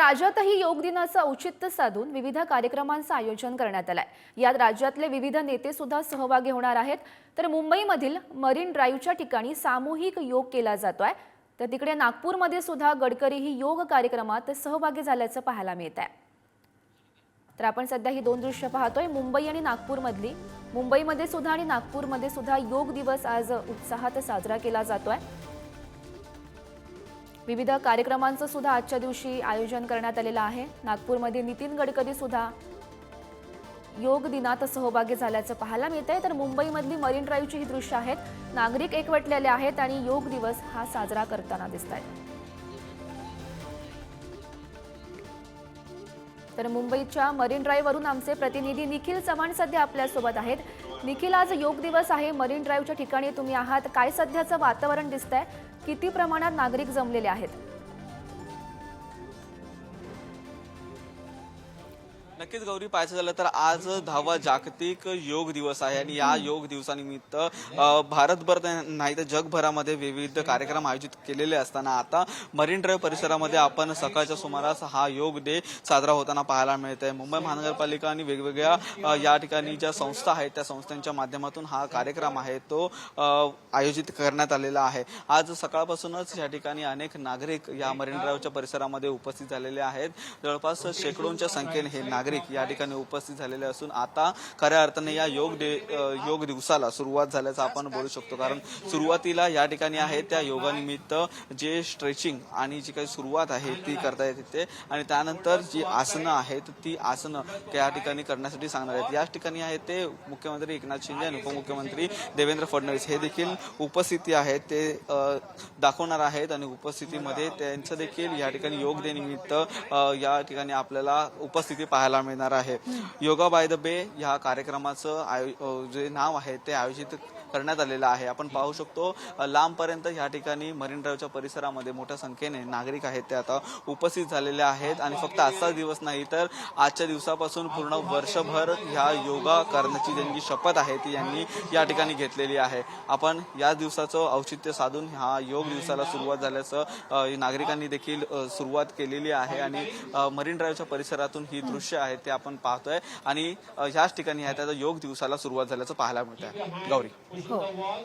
राज्यातही योग दिनाचं औचित्य साधून विविध कार्यक्रमांचं आयोजन करण्यात आलंय. यात राज्यातले विविध नेते सुद्धा सहभागी होणार आहेत. तर मुंबईमधील मरीन ड्राईव्हच्या ठिकाणी सामूहिक योग केला जातोय. तर तिकडे नागपूरमध्ये सुद्धा गडकरी ही योग कार्यक्रमात सहभागी झाल्याचं पाहायला मिळत आहे तर आपण सध्या ही दोन दृश्य पाहतोय. मुंबई आणि नागपूरमधली मुंबईमध्ये सुद्धा आणि नागपूरमध्ये सुद्धा योग दिवस आज उत्साहात साजरा केला जातोय. विविध कार्यक्रमांचं सुद्धा आजच्या दिवशी आयोजन करण्यात आलेलं आहे. नागपूरमध्ये नितीन गडकरी सुद्धा योग दिनात सहभागी झाल्याचं पाहायला मिळतंय. तर मुंबईमधली मरीन ड्राईव्हची ही दृश्य आहेत. नागरिक एकवटलेले आहेत आणि योग दिवस हा साजरा करताना दिसत आहेत तर मुंबईच्या मरीन ड्राईव्हवरून आमचे प्रतिनिधी निखिल चव्हाण सध्या आपल्यासोबत आहेत. निखिल आज योग दिवस आहे. मरीन ड्राईव्हच्या ठिकाणी तुम्ही आहात. काय सध्याचं वातावरण दिसतंय? किती प्रमाणात नागरिक जमलेले आहेत? नक्कीच गौरी पाहायचं झालं तर आज दहावा जागतिक योग दिवस आहे आणि या योग दिवसानिमित्त भारतभर नाही तर जगभरामध्ये विविध कार्यक्रम आयोजित केलेले असताना आता मरीन ड्राईव्ह परिसरामध्ये आपण सकाळच्या सुमारास हा योग डे साजरा होताना पाहायला मिळत आहे मुंबई महानगरपालिका आणि वेगवेगळ्या या ठिकाणी ज्या संस्था आहेत त्या संस्थांच्या माध्यमातून हा कार्यक्रम आहे तो आयोजित करण्यात आलेला आहे. आज सकाळपासूनच या ठिकाणी अनेक नागरिक या मरीन ड्राईव्हच्या परिसरामध्ये उपस्थित झालेले आहेत. जवळपास शेकडोंच्या संख्येने हे नागरिक या ठिकाणी उपस्थित झालेले असून आता खऱ्या अर्थाने या योग डे योग दिवसाला सुरुवात झाल्याचं आपण बोलू शकतो. कारण सुरुवातीला या ठिकाणी आहे त्या योगानिमित्त जे स्ट्रेचिंग आणि जी काही सुरुवात आहे ती करता येते तिथे. आणि त्यानंतर जी आसनं आहेत ती आसनं त्या ठिकाणी करण्यासाठी सांगणार आहेत. याच ठिकाणी आहे ते मुख्यमंत्री एकनाथ शिंदे आणि उपमुख्यमंत्री देवेंद्र फडणवीस. हे देखील उपस्थिती आहेत ते दाखवणार आहेत आणि उपस्थितीमध्ये त्यांचं देखील या ठिकाणी योग देनिमित्त या ठिकाणी आपल्याला उपस्थिती पाहायला मिळणार आहे. योगा बाय द बे या कार्यक्रमाचं आय जे नाव आहे ते आयोजित करण्यात आलेलं आहे. आपण पाहू शकतो लांबपर्यंत ह्या ठिकाणी मरीन ड्राईव्हच्या परिसरामध्ये मोठ्या संख्येने नागरिक आहेत. ते आता उपस्थित झालेले आहेत. आणि फक्त आजचा दिवस नाही तर आजच्या दिवसापासून पूर्ण वर्षभर ह्या योगा करण्याची ज्यांची शपथ आहे ती यांनी या ठिकाणी घेतलेली आहे. आपण या दिवसाचं औचित्य साधून ह्या योग दिवसाला सुरुवात झाल्याचं नागरिकांनी देखील सुरुवात केलेली आहे. आणि मरीन ड्राईव्हच्या परिसरातून ही दृश्य आहेत ते आपण पाहतोय. आणि ह्याच ठिकाणी आहे त्याचा योग दिवसाला सुरुवात झाल्याचं पाहायला मिळत आहे गौरी. हो.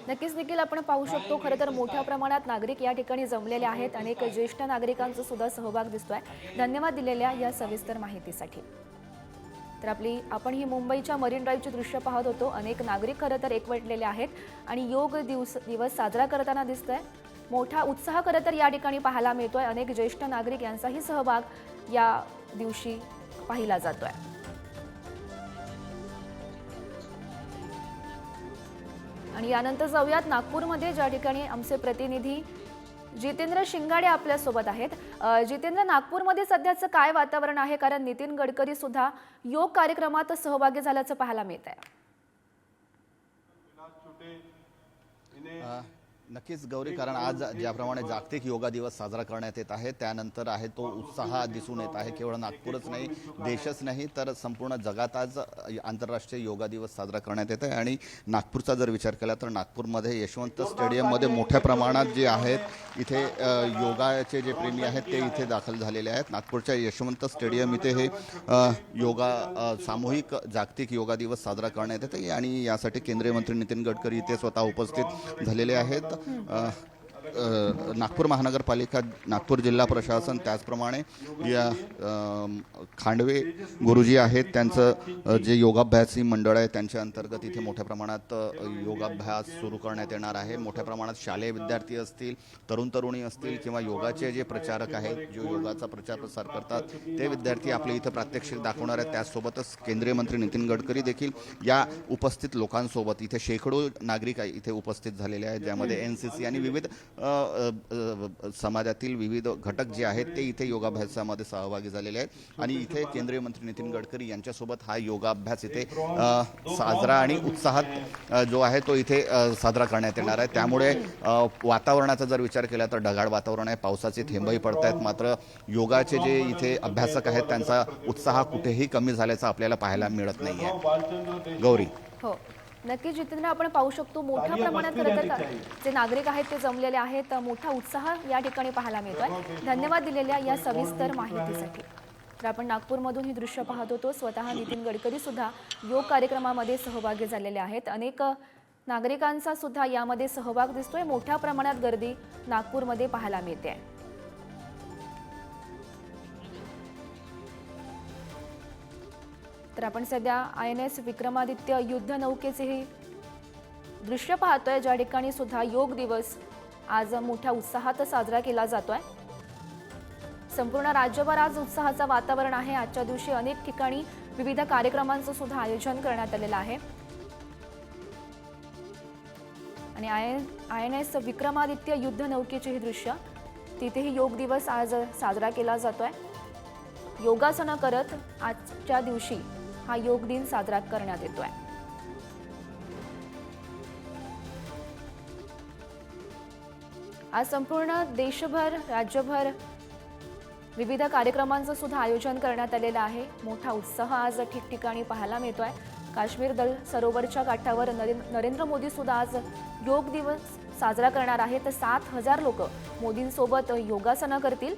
नक्कीच देखील आपण पाहू शकतो खरं तर मोठ्या प्रमाणात नागरिक या ठिकाणी जमलेले आहेत. अनेक ज्येष्ठ नागरिकांचा सुद्धा सहभाग दिसतोय. धन्यवाद दिलेल्या या सविस्तर माहितीसाठी. तर आपली आपण ही मुंबईच्या मरीन ड्राईव्हची दृश्य पाहत होतो. अनेक नागरिक खरं तर एकवटलेले आहेत. आणि योग दिवस दिवस साजरा करताना दिसतोय. मोठा उत्साह खरं तर या ठिकाणी पाहायला मिळतोय. अनेक ज्येष्ठ नागरिक यांचाही सहभाग या दिवशी पाहिला जातोय. आणि यानंतर जाऊयात नागपूरमध्ये ज्या ठिकाणी आमचे प्रतिनिधी जितेंद्र शिंगाडे आपल्यासोबत आहेत. जितेंद्र नागपूरमध्ये सध्याचं काय वातावरण आहे? कारण नितीन गडकरी सुद्धा योग कार्यक्रमात सहभागी झाल्याचं पाहायला मिळत आहे नक्कीच गौरी कारण आज ज्याप्रमाणे जागतिक योगा दिवस साजरा करण्यात येत आहे त्यानंतर आहे तो उत्साह दिसून येत आहे. केवळ नागपूरच नाही देशच नाही तर संपूर्ण जगात आज आंतरराष्ट्रीय योगा दिवस साजरा करण्यात येत आहे. आणि नागपूरचा जर विचार केला तर नागपूरमध्ये यशवंत स्टेडियममध्ये मोठ्या प्रमाणात जे आहेत इथे योगाचे जे प्रेमी आहेत ते इथे दाखल झालेले आहेत. नागपूरच्या यशवंत स्टेडियम इथे हे योगा सामूहिक जागतिक योगा दिवस साजरा करण्यात येते आणि यासाठी केंद्रीय मंत्री नितीन गडकरी इथे स्वतः उपस्थित झालेले आहेत. 嗯，呃。नागपूर महानगरपालिका नागपूर जिल्हा प्रशासन त्याचप्रमाणे या खांडवे गुरुजी आहेत त्यांचं जे योगाभ्यासी मंडळ आहे त्यांच्या अंतर्गत इथे मोठ्या प्रमाणात योगाभ्यास सुरू करण्यात येणार आहे. मोठ्या प्रमाणात शालेय विद्यार्थी असतील तरुण तरुणी असतील किंवा योगाचे जे प्रचारक आहेत जो योगाचा प्रचार प्रसार करतात ते विद्यार्थी आपले इथं प्रात्यक्षिक दाखवणार आहेत. त्याचसोबतच केंद्रीय मंत्री नितीन गडकरी देखील या उपस्थित लोकांसोबत इथे शेकडो नागरिक आहे इथे उपस्थित झालेले आहेत ज्यामध्ये एन सी सी आणि विविध समाजातील विविध घटक जे आहेत ते इथे योगाभ्यासामध्ये सहभागी झालेले आहेत. आणि इथे केंद्रीय मंत्री नितीन गडकरी यांच्यासोबत हा योगाभ्यास इथे साजरा आणि उत्साहात जो आहे तो इथे साजरा करण्यात येणार आहे. त्यामुळे वातावरणाचा जर विचार केला तर ढगाळ वातावरण आहे पावसाचे थेंबही पडत आहेत मात्र योगाचे जे इथे अभ्यासक आहेत त्यांचा उत्साह कुठेही कमी झाल्याचा आपल्याला पाहायला मिळत नाही आहे गौरी. हो. नक्की जितेंद्र आपण पाहू शकतो मोठ्या प्रमाणात खरं तर. जे नागरिक आहेत ते जमलेले आहेत. मोठा उत्साह या ठिकाणी पाहायला मिळतोय. धन्यवाद दिलेल्या या सविस्तर माहितीसाठी. तर आपण नागपूरमधून ही दृश्य पाहत होतो. स्वतः नितीन गडकरी सुद्धा योग कार्यक्रमामध्ये सहभागी झालेले आहेत. अनेक नागरिकांचा सुद्धा यामध्ये सहभाग दिसतोय. मोठ्या प्रमाणात गर्दी नागपूरमध्ये पाहायला मिळते. आहे आपण सध्या आय एन एस विक्रमादित्य युद्ध नौकेचे दृश्य पाहतोय. ज्या ठिकाणी सुद्धा योग दिवस आज मोठ्या उत्साहात साजरा केला जातोय. संपूर्ण राज्यभर आज उत्साहाचं वातावरण आहे. आजच्या दिवशी अनेक ठिकाणी विविध कार्यक्रमांचं सुद्धा आयोजन करण्यात आलेलं आहे. आणि I I N S Vikramaditya युद्ध नौकेचे हे दृश्य तिथेही योग दिवस आज साजरा केला जातोय. योगासनं करत आजच्या दिवशी हा योग दिन साजरा करण्यात येतोय. आज संपूर्ण देशभर राज्यभर विविध कार्यक्रमांचं सुद्धा आयोजन करण्यात आलेलं आहे. मोठा उत्साह आज ठिकठिकाणी पाहायला मिळतो आहे काश्मीर दल सरोवरच्या काठावर नरेंद्र मोदी सुद्धा आज योग दिवस साजरा करणार आहे तर सात हजार लोक मोदींसोबत योगासनं करतील.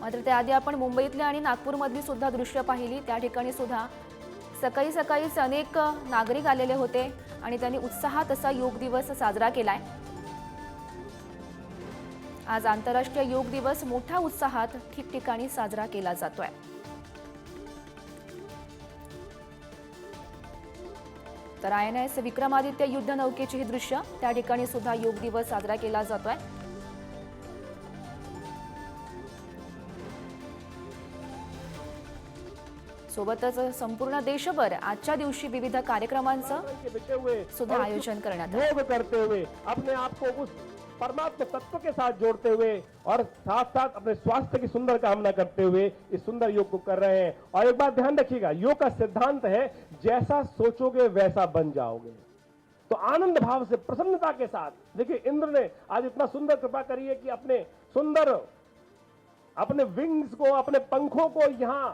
मात्र त्याआधी आपण मुंबईतली आणि नागपूरमधली सुद्धा दृश्य पाहिली. त्या ठिकाणी सुद्धा सकाळी सकाळीच अनेक नागरिक आलेले होते आणि त्यांनी उत्साहात असा योग दिवस साजरा केलाय. आज आंतरराष्ट्रीय योग दिवस मोठ्या उत्साहात ठिकठिकाणी साजरा केला जातोय. तर आय एन एस विक्रमादित्य युद्ध नौकेची ही दृश्य त्या ठिकाणी सुद्धा योग दिवस साजरा केला जातोय. सोबतच संपूर्ण देशभर आजच्या दिवशी विविध कार्यक्रमांचं सुद्धा आयोजन करण्यात योग करते हुए अपने आप को उस परमात्मा तत्व के साथ जोड़ते हुए और साथ साथ अपने स्वास्थ्य की सुंदर कामना करते हुए इस सुंदर योग को कर रहे हैं। और एक बात ध्यान रखिएगा योग का सिद्धांत है जैसा सोचोगे वैसा बन जाओगे। तो आनंद भाव से प्रसन्नता के साथ देखिए इंद्र ने आज इतना सुंदर कृपा करी है कि अपने सुंदर अपने विंग्स को अपने पंखों को यहाँ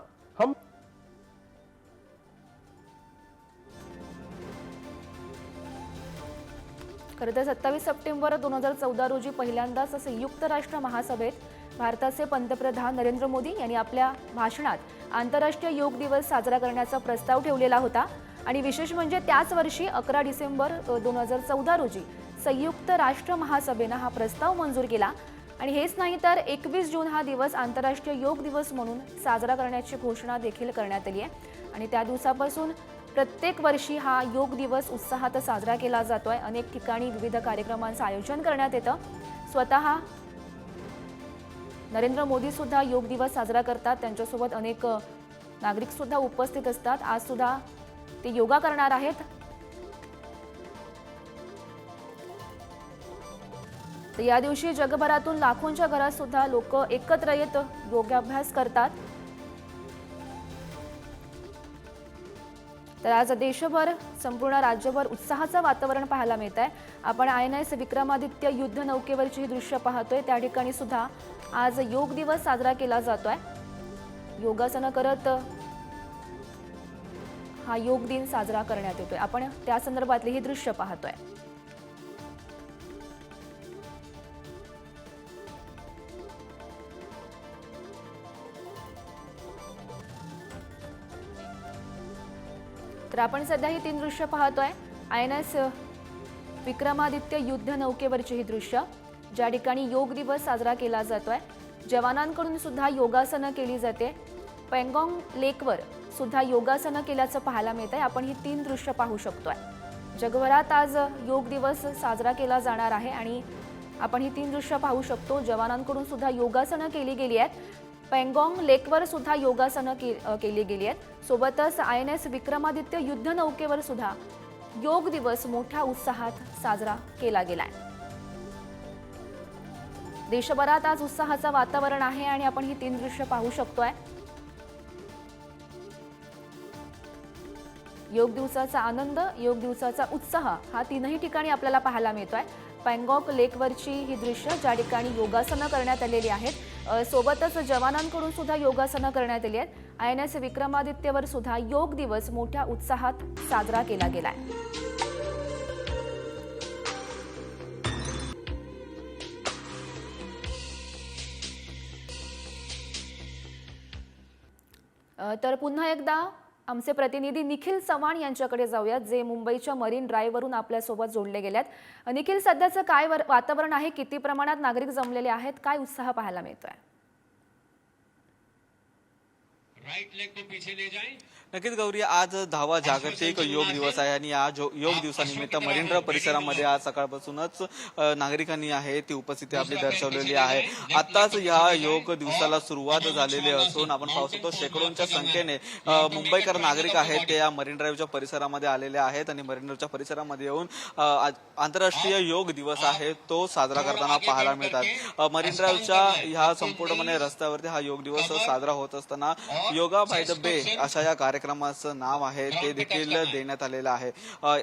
खरं तर सत्तावीस सप्टेंबर दोन हजार चौदा रोजी पहिल्यांदाच संयुक्त राष्ट्र महासभेत भारताचे पंतप्रधान नरेंद्र मोदी यांनी आपल्या भाषणात आंतरराष्ट्रीय योग दिवस साजरा करण्याचा प्रस्ताव ठेवलेला होता. आणि विशेष म्हणजे त्याच वर्षी अकरा डिसेंबर दोन हजार चौदा रोजी संयुक्त राष्ट्र महासभेनं हा प्रस्ताव मंजूर केला. आणि हेच नाही तर एकवीस जून हा दिवस आंतरराष्ट्रीय योग दिवस म्हणून साजरा करण्याची घोषणा देखील करण्यात आली आहे. आणि त्या दिवसापासून प्रत्येक वर्षी हा योग दिवस उत्साहात साजरा केला जातो आहे अनेक ठिकाणी विविध कार्यक्रमांचं आयोजन करण्यात येतं. स्वतः नरेंद्र मोदीसुद्धा योग दिवस साजरा करतात. त्यांच्यासोबत अनेक नागरिकसुद्धा उपस्थित असतात. आजसुद्धा ते योगा करणार आहेत. तर या दिवशी जगभरातून लाखोंच्या घरात सुद्धा लोक एकत्र येत योगाभ्यास करतात. तर आज देशभर संपूर्ण राज्यभर उत्साहाचं वातावरण पाहायला मिळत आहे आपण आय एन एस विक्रमादित्य युद्ध नौकेवरची ही दृश्य पाहतोय. त्या ठिकाणी सुद्धा आज योग दिवस साजरा केला जातो आहे योगासनं करत हा योग दिन साजरा करण्यात येतोय. आपण त्या संदर्भातली ही दृश्य पाहतोय. तर आपण सध्या ही तीन दृश्य पाहतोय. आय एन एस विक्रमादित्य युद्ध नौकेवरची ही दृश्य. ज्या ठिकाणी योग दिवस साजरा केला जातोय. जवानांकडून सुद्धा योगासनं केली जाते. पेंगॉंग लेकवर सुद्धा योगासनं केल्याचं पाहायला मिळतंय. आपण ही तीन दृश्य पाहू शकतोय. जगभरात आज योग दिवस साजरा केला जाणार आहे आणि आपण ही तीन दृश्य पाहू शकतो. जवानांकडून सुद्धा योगासनं केली गेली आहेत. पेंगॉंग लेकवर सुद्धा योगासनं के, केली गेली आहेत. सोबतच आय एन एस विक्रमादित्य युद्ध नौकेवर सुद्धा योग दिवस मोठ्या उत्साहात साजरा केला गेलाय. देशभरात आज उत्साहाचं वातावरण आहे आणि आपण ही तीन दृश्य पाहू शकतोय. योग दिवसाचा आनंद योग दिवसाचा उत्साह हा तीनही ठिकाणी आपल्याला पाहायला मिळतोय. पँगॉक लेकवरची ही दृश्य ज्या ठिकाणी योगासनं करण्यात आलेली आहेत सोबतच जवानांकडून सुद्धा योगासनं करण्यात आली आहेत. आय एन एस विक्रमादित्यवर सुद्धा योग दिवस मोठ्या उत्साहात साजरा केला गेलाय. तर पुन्हा एकदा आमचे प्रतिनिधी निखिल चव्हाण यांच्याकडे जाऊयात जे मुंबईच्या मरीन ड्राईव्हवरून आपल्यासोबत जोडले गेल्यात निखिल सध्याचं काय वातावरण आहे? किती प्रमाणात नागरिक जमलेले आहेत? काय उत्साह पाहायला मिळतोय? राईट लेग को पीछे ले जाएं. नक्कीच गौरी आज दहावा जागतिक योग दिवस आहे आणि या जो- योग दिवसानिमित्त मरीनड्राईव्ह परिसरामध्ये आज सकाळपासूनच नागरिकांनी आहे ती उपस्थिती आपली दर्शवलेली आहे. आताच या योग दिवसाला सुरुवात झालेली असून आपण पाहू शकतो शेकडोंच्या संख्येने मुंबईकर नागरिक आहेत ते या मरीन ड्राईव्हच्या परिसरामध्ये आलेले आहेत आणि मरीन ड्राईव्हच्या परिसरामध्ये येऊन आज आंतरराष्ट्रीय योग दिवस आहे तो साजरा करताना पाहायला मिळतात. मरीन ड्राईव्हच्या ह्या संपूर्णपणे रस्त्यावरती हा योग दिवस साजरा होत असताना योगा बाय द बे अशा या कार्यक्रमाचं नाव आहे ते देखील देण्यात आलेलं आहे.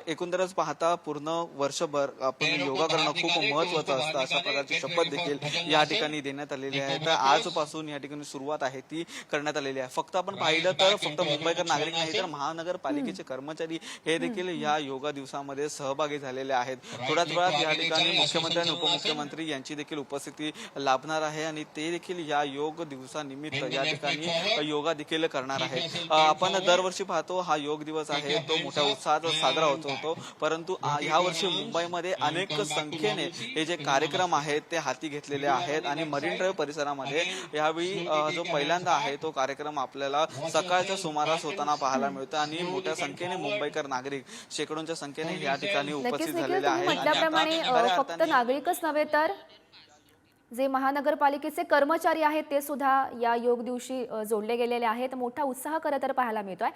एकंदरच पाहता पूर्ण वर्षभर आपण योगा करणं खूप महत्वाचं असतं अशा प्रकारची शपथ देखील या ठिकाणी देण्यात आलेली आहे. तर आजपासून या ठिकाणी सुरुवात आहे ती करण्यात आलेली आहे. फक्त आपण पाहिलं तर फक्त मुंबईकर नागरिक नाही तर महानगरपालिकेचे कर्मचारी हे देखील या योगा दिवसामध्ये सहभागी झालेले आहेत. थोड्याच वेळात या ठिकाणी मुख्यमंत्री आणि उपमुख्यमंत्री यांची देखील उपस्थिती लाभणार आहे आणि ते देखील या योग दिवसानिमित्त या ठिकाणी योगा देखील करणार आहेत. अ, आपण दरवर्षी पाहतो हा योग दिवस आहे तो मोठ्या उत्साहात साजरा होत होतो. परंतु आ- यावर्षी मुंबईमध्ये अनेक संख्येने हे जे कार्यक्रम आहेत ते हाती घेतलेले आहेत आणि मरीन ड्राईव्ह परिसरामध्ये यावेळी जो पहिल्यांदा आहे तो कार्यक्रम आपल्याला सकाळच्या सुमारास होताना पाहायला मिळतो आणि मोठ्या संख्येने मुंबईकर नागरिक शेकडोंच्या संख्येने या ठिकाणी उपस्थित झालेले आहेत. म्हटल्याप्रमाणे फक्त नागरिकच नव्हे तर जे महानगरपालिकेचे कर्मचारी आहेत ते सुद्धा या योग दिवशी जोडले गेलेले आहेत. मोठा उत्साह खरं तर पाहायला मिळतोय.